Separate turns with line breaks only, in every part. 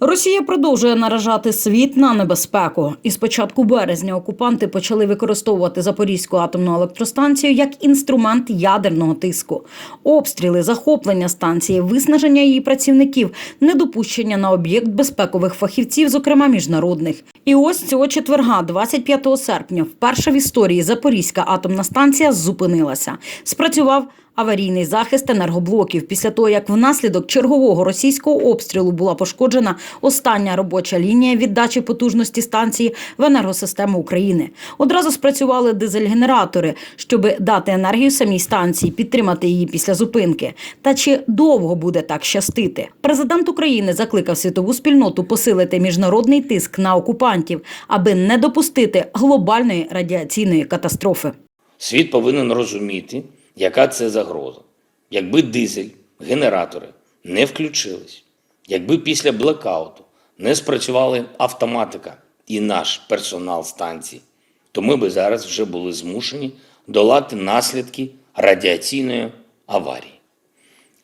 Росія продовжує наражати світ на небезпеку. І з початку березня окупанти почали використовувати Запорізьку атомну електростанцію як інструмент ядерного тиску. Обстріли, захоплення станції, виснаження її працівників, недопущення на об'єкт безпекових фахівців, зокрема міжнародних. І ось цього четверга, 25 серпня, вперше в історії Запорізька атомна станція зупинилася. Спрацював аварійний захист енергоблоків після того, як внаслідок чергового російського обстрілу була пошкоджена остання робоча лінія віддачі потужності станції в енергосистему України. Одразу спрацювали дизель-генератори, щоб дати енергію самій станції, підтримати її після зупинки. Та чи довго буде так щастити? Президент України закликав світову спільноту посилити міжнародний тиск на окупантів, аби не допустити глобальної радіаційної катастрофи.
Світ повинен розуміти, яка це загроза. Якби дизель, генератори не включились, якби після блекауту не спрацювали автоматика і наш персонал станції, то ми би зараз вже були змушені долати наслідки радіаційної аварії.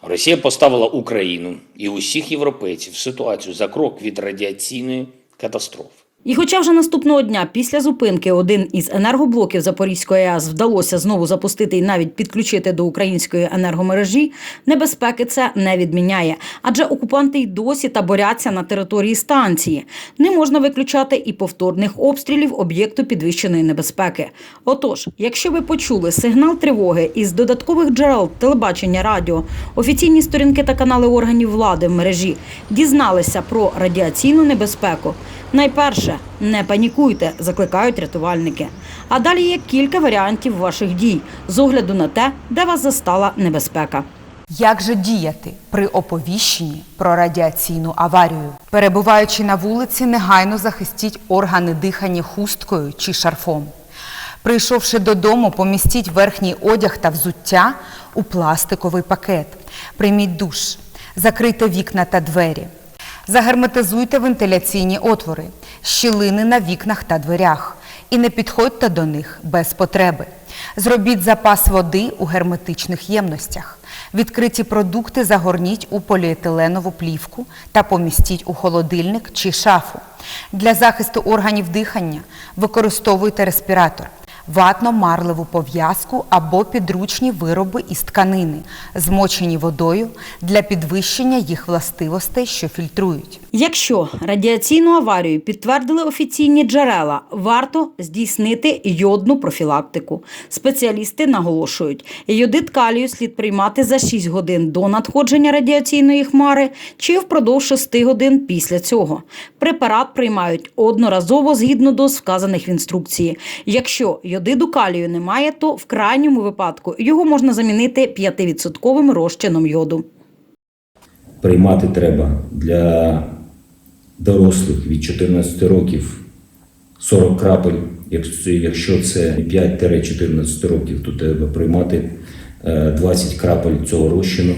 Росія поставила Україну і усіх європейців в ситуацію за крок від радіаційної катастрофи.
І хоча вже наступного дня після зупинки один із енергоблоків Запорізької АЕС вдалося знову запустити і навіть підключити до української енергомережі, небезпеки це не відміняє, адже окупанти й досі таборяться на території станції. Не можна виключати і повторних обстрілів об'єкту підвищеної небезпеки. Отож, якщо ви почули сигнал тривоги із додаткових джерел телебачення радіо, офіційні сторінки та канали органів влади в мережі дізналися про радіаційну небезпеку. Найперше, не панікуйте, закликають рятувальники. А далі є кілька варіантів ваших дій з огляду на те, де вас застала небезпека.
Як же діяти при оповіщенні про радіаційну аварію? Перебуваючи на вулиці, негайно захистіть органи дихання хусткою чи шарфом. Прийшовши додому, помістіть верхній одяг та взуття у пластиковий пакет. Прийміть душ, закрийте вікна та двері. Загерметизуйте вентиляційні отвори, щілини на вікнах та дверях і не підходьте до них без потреби. Зробіть запас води у герметичних ємностях. Відкриті продукти загорніть у поліетиленову плівку та помістіть у холодильник чи шафу. Для захисту органів дихання використовуйте респіратор, ватно-марливу пов'язку або підручні вироби із тканини, змочені водою для підвищення їх властивостей, що фільтрують.
Якщо радіаційну аварію підтвердили офіційні джерела, варто здійснити йодну профілактику. Спеціалісти наголошують, йодит калію слід приймати за 6 годин до надходження радіаційної хмари чи впродовж 6 годин після цього. Препарат приймають одноразово згідно доз вказаних в інструкції. Якщо йодиду калію немає, то в крайньому випадку його можна замінити 5% розчином йоду.
приймати треба для дорослих від 14 років 40 крапель. Якщо- це 5-14 років, то треба приймати е, 20 крапель цього розчину,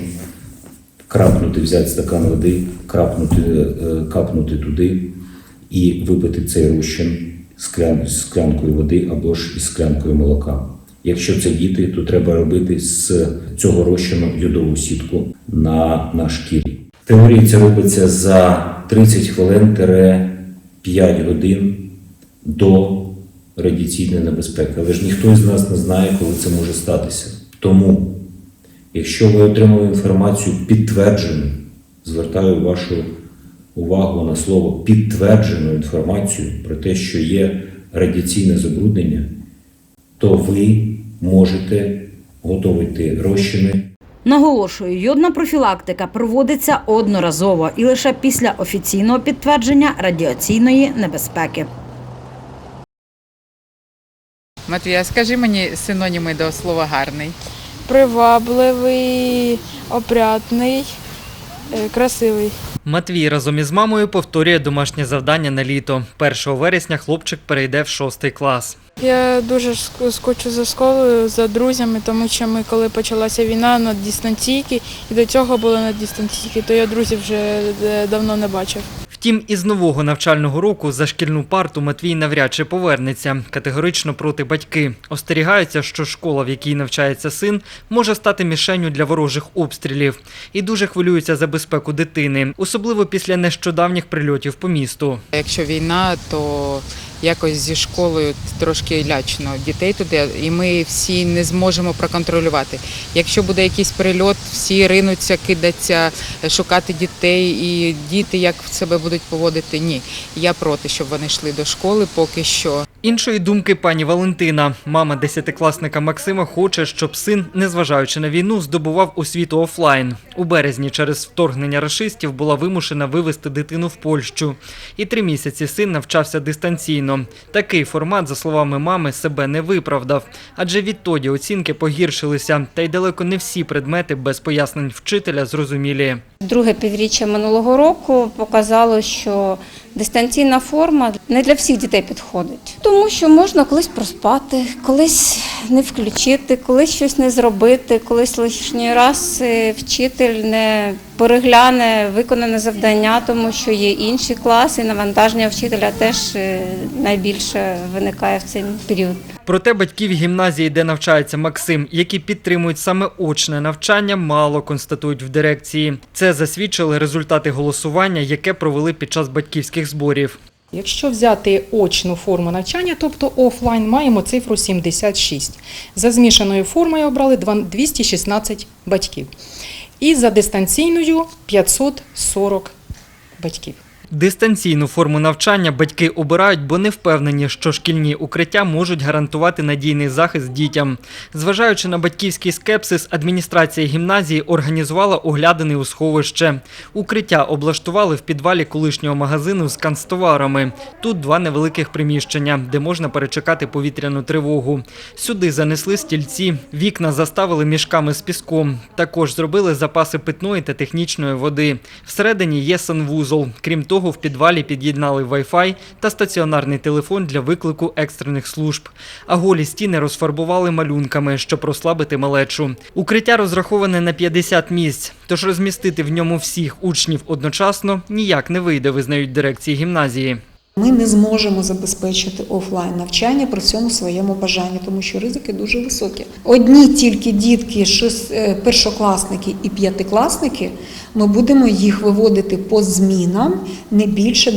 крапнути, взяти стакан води, крапнути, е, капнути туди і випити цей розчин з склянкою води або ж із склянкою молока. Якщо це діти, то треба робити з цього розчину йодову сітку на, на шкірі. В теорії це робиться за 30 хвилин 5 годин до радіаційної небезпеки. Але ж ніхто з нас не знає, коли це може статися. Тому, якщо ви отримали інформацію підтверджену, звертаю вашу увагу на слово підтверджену інформацію про те, що є радіаційне забруднення, то ви можете готувати розчини
Наголошую, йодна профілактика проводиться одноразово і лише після офіційного підтвердження радіаційної небезпеки.
Матвія, скажи мені синоніми до слова гарний.
Привабливий, опрятний, е, красивий.
Матвій разом із мамою повторює домашнє завдання на літо. 1 вересня хлопчик перейде в шостий клас.
Я дуже скучу за школою, за друзями, тому що ми, коли почалася війна на дистанційки, і до цього були на дистанційки, то я друзів вже е, давно не бачив.
Втім, із нового навчального року за шкільну парту Матвій навряд чи повернеться. Категорично проти батьки. Остерігаються, що школа, в якій навчається син, може стати мішенню для ворожих обстрілів. І дуже хвилюються за безпеку дитини, особливо після нещодавніх прильотів по місту.
Якщо війна, то якось зі школою трошки лячно дітей туди, і ми всі не зможемо проконтролювати. Якщо буде якийсь прильот, всі ринуться, кидаться, шукати дітей, і діти як себе будуть поводити. Ні, я проти, щоб вони йшли до школи поки що.
Іншої думки пані Валентина. Мама десятикласника Максима хоче, щоб син, незважаючи на війну, здобував освіту офлайн. У березні через вторгнення рашистів була вимушена вивезти дитину в Польщу. І три місяці син навчався дистанційно. Такий формат, за словами мами, себе не виправдав. Адже відтоді оцінки погіршилися, та й далеко не всі предмети без пояснень вчителя зрозумілі.
Друге півріччя минулого року показало, що дистанційна форма не для всіх дітей підходить, тому що можна колись проспати, колись не включити, колись щось не зробити, колись лишній раз е, вчитель не перегляне виконане завдання, тому що є інші класи, навантаження вчителя теж е, найбільше виникає в цей період.
Проте батьків гімназії, де навчається Максим, які підтримують саме очне навчання, мало констатують в дирекції. Це засвідчили результати голосування, яке провели під час батьківських зборів.
Якщо взяти очну форму навчання, тобто офлайн, маємо цифру 76. За змішаною формою обрали 216 батьків. І за дистанційною 540 батьків.
Дистанційну форму навчання батьки обирають, бо не впевнені, що шкільні укриття можуть гарантувати надійний захист дітям. Зважаючи на батьківський скепсис, адміністрація гімназії організувала оглядини у сховище. Укриття облаштували в підвалі колишнього магазину з канцтоварами. Тут два невеликих приміщення, де можна перечекати повітряну тривогу. Сюди занесли стільці, вікна заставили мішками з піском. Також зробили запаси питної та технічної води. Всередині є санвузол. Крім того, в підвалі під'єднали Wi-Fi та стаціонарний телефон для виклику екстрених служб. А голі стіни розфарбували малюнками, щоб розслабити малечу. Укриття розраховане на 50 місць, тож розмістити в ньому всіх учнів одночасно ніяк не вийде, визнають дирекції гімназії.
Ми не зможемо забезпечити офлайн навчання при цьому своєму бажанні, тому що ризики дуже високі. Одні тільки дітки, е, першокласники і п'ятикласники, ми будемо їх виводити по змінам не більше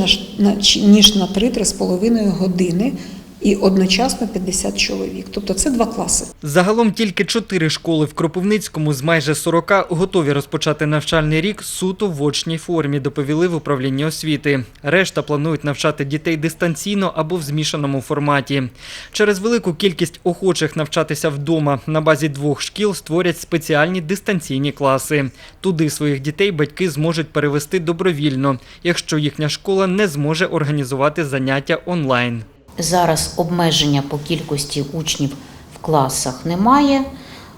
ніж на 3-3,5 години і одночасно 50 чоловік. Тобто це два класи.
Загалом тільки чотири школи в Кропивницькому з майже 40 готові розпочати навчальний рік суто в очній формі, доповіли в управлінні освіти. Решта планують навчати дітей дистанційно або в змішаному форматі. Через велику кількість охочих навчатися вдома на базі двох шкіл створять спеціальні дистанційні класи. Туди своїх дітей батьки зможуть перевести добровільно, якщо їхня школа не зможе організувати заняття онлайн.
Зараз обмеження по кількості учнів в класах немає.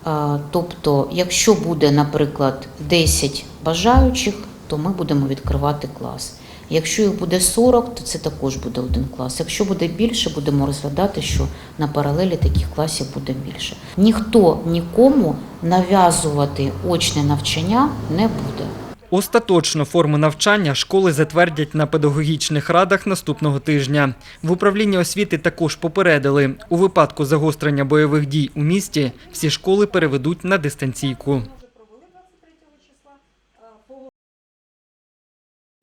Е, Тобто, якщо буде, наприклад, 10 бажаючих, то ми будемо відкривати клас. Якщо їх буде 40, то це також буде один клас. Якщо буде більше, будемо розглядати, що на паралелі таких класів буде більше. Ніхто нікому нав'язувати очне навчання не буде.
Остаточно форму навчання школи затвердять на педагогічних радах наступного тижня. В управлінні освіти також попередили, у випадку загострення бойових дій у місті всі школи переведуть на дистанційку.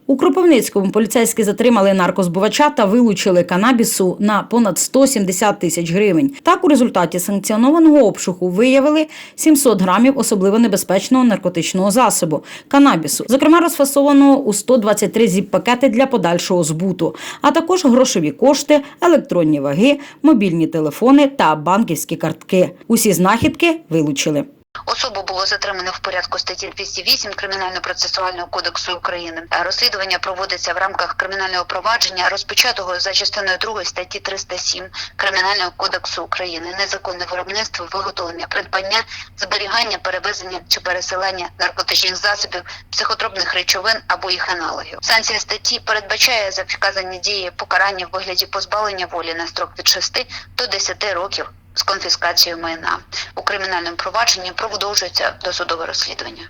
У Кропивницькому поліцейські затримали наркозбувача та вилучили канабісу на понад 170 тисяч гривень. Так, у результаті санкціонованого обшуку виявили 700 грамів особливо небезпечного наркотичного засобу канабісу, зокрема розфасованого у 123 зіп-пакети для подальшого збуту, а також грошові кошти, електронні ваги, мобільні телефони та банківські картки. Усі знахідки вилучили.
Особу було затримано в порядку статті 208 Кримінально-процесуального кодексу України. Е, Розслідування проводиться в рамках кримінального провадження, розпочатого за частиною 2 статті 307 Кримінального кодексу України. Незаконне виробництво, виготовлення, придбання, зберігання, перевезення чи пересилання наркотичних засобів, психотропних речовин або їх аналогів. Санкція статті передбачає за вказані дії покарання в вигляді позбавлення волі на строк від 6 до 10 років з конфіскацією майна. У кримінальному провадженні продовжується досудове розслідування.